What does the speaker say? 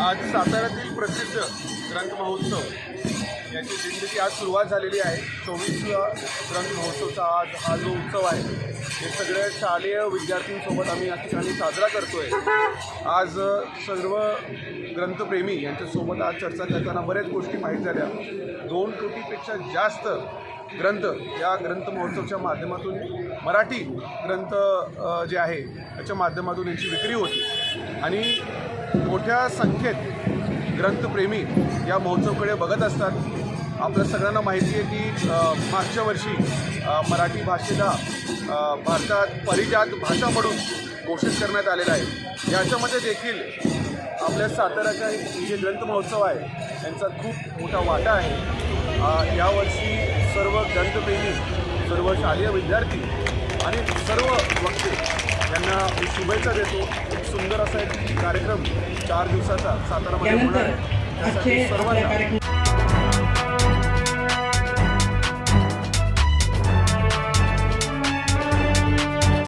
आज साताऱ्यातील प्रसिद्ध ग्रंथ महोत्सव याची दिंडीची आज सुरुवात झालेली आहे. चोवीस ग्रंथ महोत्सवचा आज हा जो उत्सव आहे हे सगळ्या शालेय विद्यार्थ्यांसोबत आम्ही या ठिकाणी साजरा करतोय. आज सर्व ग्रंथप्रेमी यांच्यासोबत आज चर्चा करताना बऱ्याच गोष्टी माहीत झाल्या. दोन कोटीपेक्षा जास्त ग्रंथ या ग्रंथ महोत्सवच्या माध्यमातून मराठी ग्रंथ जे आहे त्याच्या माध्यमातून यांची विक्री होती. आणि मोठ्या संख्येत ग्रंथप्रेमी या महोत्सवकडे बघत असतात. आपल्या सगळ्यांना माहिती आहे की मागच्या वर्षी मराठी भाषेला भारतात परिजात भाषा म्हणून घोषित करण्यात आलेला आहे. याच्यामध्ये देखील आपल्या साताऱ्याचा जे ग्रंथ महोत्सव आहे यांचा खूप मोठा वाटा आहे. यावर्षी सर्व ग्रंथप्रेमी सर्व शालेय विद्यार्थी आणि सर्व वक्ते मी शुभेच्छा देतो. एक सुंदर असा एक कार्यक्रम चार दिवसाचा सातारामध्ये होणार आहे. त्यासाठी सर्वांना कार्यक्रम